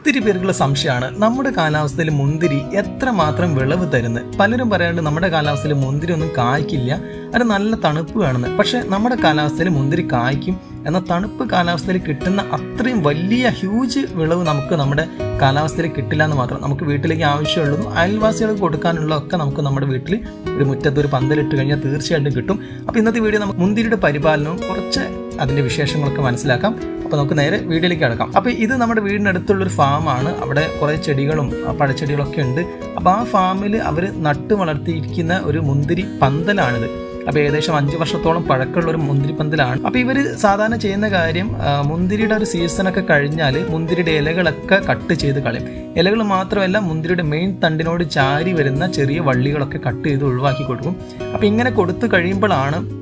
ഒത്തിരി പേർക്കുള്ള സംശയമാണ്. നമ്മുടെ കാലാവസ്ഥയിൽ മുന്തിരി എത്രമാത്രം വിളവ് തരുന്നത് പലരും പറയാറുണ്ട് നമ്മുടെ കാലാവസ്ഥയിൽ മുന്തിരി ഒന്നും കായ്ക്കില്ല. അത് നല്ല തണുപ്പ് വേണമെന്ന്. പക്ഷെ നമ്മുടെ കാലാവസ്ഥയിൽ മുന്തിരി കായ്ക്കും. എന്ന തണുപ്പ് കാലാവസ്ഥയിൽ കിട്ടുന്ന അത്രയും വലിയ ഹ്യൂജ് വിളവ് നമുക്ക് നമ്മുടെ കാലാവസ്ഥയിൽ കിട്ടില്ല എന്ന് മാത്രം നമുക്ക് വീട്ടിലേക്ക് ആവശ്യമുള്ളതും അയൽവാസികൾക്ക് കൊടുക്കാനുള്ളതൊക്കെ നമുക്ക് നമ്മുടെ വീട്ടിൽ ഒരു മുറ്റത്ത് ഒരു പന്തലിട്ട് കഴിഞ്ഞാൽ തീർച്ചയായിട്ടും കിട്ടും. അപ്പോൾ ഇന്നത്തെ വീഡിയോ നമുക്ക് മുന്തിരിയുടെ പരിപാലനവും കുറച്ച് അതിന്റെ വിശേഷങ്ങളൊക്കെ മനസ്സിലാക്കാം. അപ്പോൾ നമുക്ക് നേരെ വീട്ടിലേക്ക് കിടക്കാം. അപ്പോൾ ഇത് നമ്മുടെ വീടിനടുത്തുള്ളൊരു ഫാമാണ്. അവിടെ കുറേ ചെടികളും പഴച്ചെടികളൊക്കെ ഉണ്ട്. അപ്പോൾ ആ ഫാമിൽ അവർ നട്ടു വളർത്തിയിരിക്കുന്ന ഒരു മുന്തിരി പന്തലാണിത്. അപ്പോൾ ഏകദേശം അഞ്ച് വർഷത്തോളം പഴക്കമുള്ള ഒരു മുന്തിരി പന്തലാണ്. അപ്പോൾ ഇവർ സാധാരണ ചെയ്യുന്ന കാര്യം മുന്തിരിയുടെ ഒരു സീസണൊക്കെ കഴിഞ്ഞാൽ മുന്തിരിയുടെ ഇലകളൊക്കെ കട്ട് ചെയ്ത് കളയും. ഇലകൾ മാത്രമല്ല മുന്തിരിയുടെ മെയിൻ തണ്ടിനോട് ചാരി വരുന്ന ചെറിയ വള്ളികളൊക്കെ കട്ട് ചെയ്ത് ഒഴിവാക്കി കൊടുക്കും. അപ്പോൾ ഇങ്ങനെ കൊടുത്തു കഴിയുമ്പോഴാണ്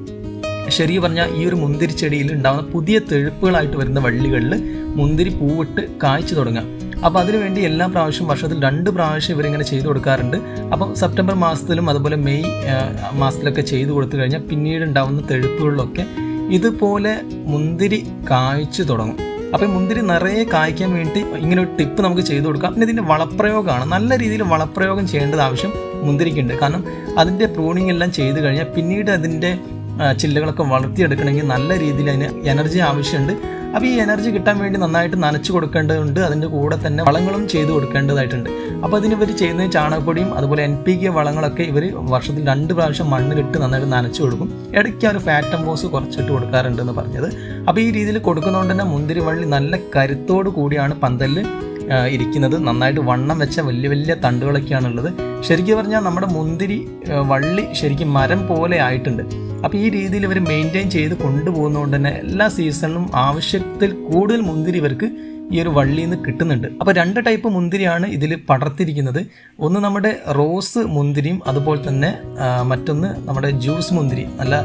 ശരി പറഞ്ഞാൽ ഈ ഒരു മുന്തിരി ചെടിയിൽ ഉണ്ടാകുന്ന പുതിയ തെഴുപ്പുകളായിട്ട് വരുന്ന വള്ളികളിൽ മുന്തിരി പൂവിട്ട് കായ്ച്ചു തുടങ്ങുക അപ്പോൾ അതിനുവേണ്ടി എല്ലാ പ്രാവശ്യം വർഷത്തിൽ രണ്ട് പ്രാവശ്യം ഇവരിങ്ങനെ ചെയ്തു കൊടുക്കാറുണ്ട്. അപ്പം സെപ്റ്റംബർ മാസത്തിലും അതുപോലെ മെയ് മാസത്തിലൊക്കെ ചെയ്തു കൊടുത്തു കഴിഞ്ഞാൽ പിന്നീട് ഉണ്ടാകുന്ന തെഴുപ്പുകളിലൊക്കെ ഇതുപോലെ മുന്തിരി കായ്ച്ചു തുടങ്ങും. അപ്പോൾ മുന്തിരി നിറയെ കായ്ക്കാൻ വേണ്ടി ഇങ്ങനെ ഒരു ടിപ്പ് നമുക്ക് ചെയ്തു കൊടുക്കാം. പിന്നെ ഇതിന്റെ വളപ്രയോഗമാണ്. നല്ല രീതിയിൽ വളപ്രയോഗം ചെയ്യേണ്ടത് ആവശ്യം മുന്തിരിക്കുണ്ട്. കാരണം അതിന്റെ പ്രൂണിങ് എല്ലാം ചെയ്തു കഴിഞ്ഞാൽ പിന്നീട് അതിന്റെ ചില്ലകളൊക്കെ വളർത്തിയെടുക്കണമെങ്കിൽ നല്ല രീതിയിൽ അതിന് എനർജി ആവശ്യമുണ്ട്. അപ്പോൾ ഈ എനർജി കിട്ടാൻ വേണ്ടി നന്നായിട്ട് നനച്ചു കൊടുക്കേണ്ടതുണ്ട്. അതിന്റെ കൂടെ തന്നെ വളങ്ങളും ചെയ്തു കൊടുക്കേണ്ടതായിട്ടുണ്ട്. അപ്പോൾ അതിന് ഇവർ ചെയ്യുന്ന ചാണകപ്പൊടിയും അതുപോലെ എൻ പി കെ വളങ്ങളൊക്കെ ഇവർ വർഷത്തിൽ രണ്ട് പ്രാവശ്യം മണ്ണിലിട്ട് നന്നായിട്ട് നനച്ചു കൊടുക്കും. ഇടയ്ക്ക് ആ ഒരു ഫാറ്റ് അമ്പോസ് കുറച്ചിട്ട് കൊടുക്കാറുണ്ട് എന്ന് പറഞ്ഞത്. അപ്പോൾ ഈ രീതിയിൽ കൊടുക്കുന്നതുകൊണ്ട് തന്നെ മുന്തിരി വള്ളി നല്ല കരുത്തോടു കൂടിയാണ് പന്തലിൽ ഇരിക്കുന്നത്. നന്നായിട്ട് വണ്ണം വെച്ച വലിയ വലിയ തണ്ടുകളൊക്കെയാണുള്ളത്. ശരിക്കും പറഞ്ഞാൽ നമ്മുടെ മുന്തിരി വള്ളി ശരിക്കും മരം പോലെ ആയിട്ടുണ്ട്. അപ്പോൾ ഈ രീതിയിൽ ഇവർ മെയിന്റെയിൻ ചെയ്ത് കൊണ്ടുപോകുന്നതുകൊണ്ട് തന്നെ എല്ലാ സീസണിലും ആവശ്യത്തിൽ കൂടുതൽ മുന്തിരി ഇവർക്ക് ഈ ഒരു വള്ളിയിൽ നിന്ന് കിട്ടുന്നുണ്ട്. അപ്പോൾ രണ്ട് ടൈപ്പ് മുന്തിരിയാണ് ഇതിൽ പടർത്തിരിക്കുന്നത്. ഒന്ന് നമ്മുടെ റോസ് മുന്തിരിയും അതുപോലെ തന്നെ മറ്റൊന്ന് നമ്മുടെ ജ്യൂസ് മുന്തിരി നല്ല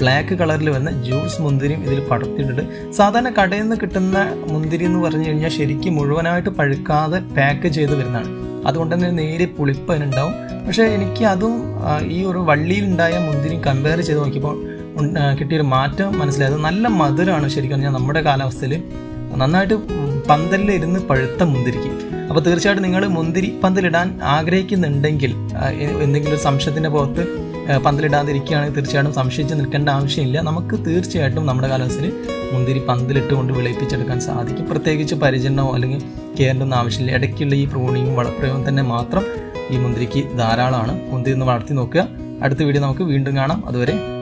ബ്ലാക്ക് കളറിൽ വന്ന ജ്യൂസ് മുന്തിരിയും ഇതിൽ പടർത്തിയിട്ടുണ്ട്. സാധാരണ കടയിൽ നിന്ന് കിട്ടുന്ന മുന്തിരി എന്ന് പറഞ്ഞു കഴിഞ്ഞാൽ ശരിക്കും മുഴുവനായിട്ട് പഴുക്കാതെ പാക്ക് ചെയ്ത് വരുന്നതാണ്. അതുകൊണ്ട് തന്നെ നേരെ പുളിപ്പ് അതിനുണ്ടാവും പക്ഷേ എനിക്ക് അതും ഈ ഒരു വള്ളിയിലുണ്ടായ മുന്തിരി കമ്പയർ ചെയ്ത് നോക്കിയപ്പോൾ കിട്ടിയൊരു മാറ്റം മനസ്സിലായത് നല്ല മധുരമാണ് ശരിക്കും പറഞ്ഞാൽ നമ്മുടെ കാലാവസ്ഥയിൽ. നന്നായിട്ട് പന്തലിൽ ഇരുന്ന് പഴുത്ത മുന്തിരിക്ക്. അപ്പോൾ തീർച്ചയായിട്ടും നിങ്ങൾ മുന്തിരി പന്തലിടാൻ ആഗ്രഹിക്കുന്നുണ്ടെങ്കിൽ എന്തെങ്കിലും ഒരു സംശയത്തിന്റെ പുറത്ത് ആ, പന്തലിടാതിരിക്കുകയാണെങ്കിൽ തീർച്ചയായിട്ടും സംശയിച്ച് നിൽക്കേണ്ട ആവശ്യമില്ല. നമുക്ക് തീർച്ചയായിട്ടും നമ്മുടെ കാലാവസ്ഥയിൽ മുന്തിരി പന്തലിട്ട് കൊണ്ട് വിളയിപ്പിച്ചെടുക്കാൻ സാധിക്കും. പ്രത്യേകിച്ച് പരിചരണമോ അല്ലെങ്കിൽ കെയറിന്റെ ഒന്നും ആവശ്യമില്ല. ഇടയ്ക്കുള്ള ഈ പ്രൂണിങ്ങും വളപ്രയോഗം തന്നെ മാത്രം ഈ മുന്തിരിക്ക് ധാരാളമാണ്. മുന്തിരി ഒന്ന് വളർത്തി നോക്കുക. അടുത്ത വീഡിയോ നമുക്ക് വീണ്ടും കാണാം. അതുവരെ